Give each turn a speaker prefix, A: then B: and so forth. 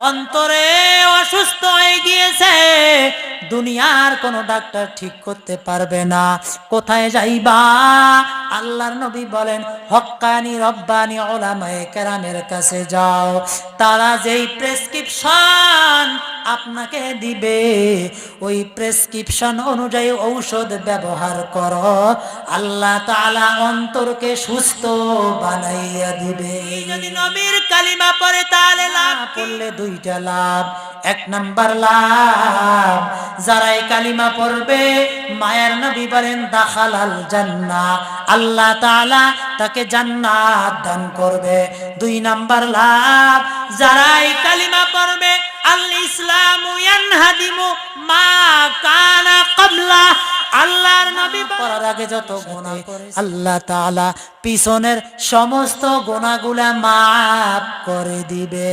A: অন্তরে অসুস্থ হয়ে গিয়েছে। দুনিয়ার কোনো ডাক্তার ঠিক করতে পারবে না। কোথায় যাইবা? আল্লাহর নবী বলেন হক্কানি রব্বানি ওলামায়ে কেরামের কাছে যাও। তারা যেই প্রেসক্রিপশন আপনাকে দিবে ওই প্রেসক্রিপশন অনুযায়ী ঔষধ ব্যবহার করো। আল্লাহ তালা অন্তরকে সুস্থ বানাইয়া দিবে। যদি নবীর কালিমা পরে তাহলে লাভ করলে দুইটা লাভ। এক নাম্বার লাভ। যারা এই কালিমা পড়বে মায়ের নবী বলেন দাখালাল জান্না। আল্লাহ তাআলা তাকে জান্নাত দান করবে। দুই নাম্বার লাভ যারা এই কালিমা পড়বে আল ইসলামু ইয়ানহাদিমু মা কানা ক্বাবলা। আল্লাহর নবী পড়ার আগে যত গুনাহ করে আল্লাহ তাআলা পিছনের সমস্ত গুনাহগুলা মাফ করে দিবে।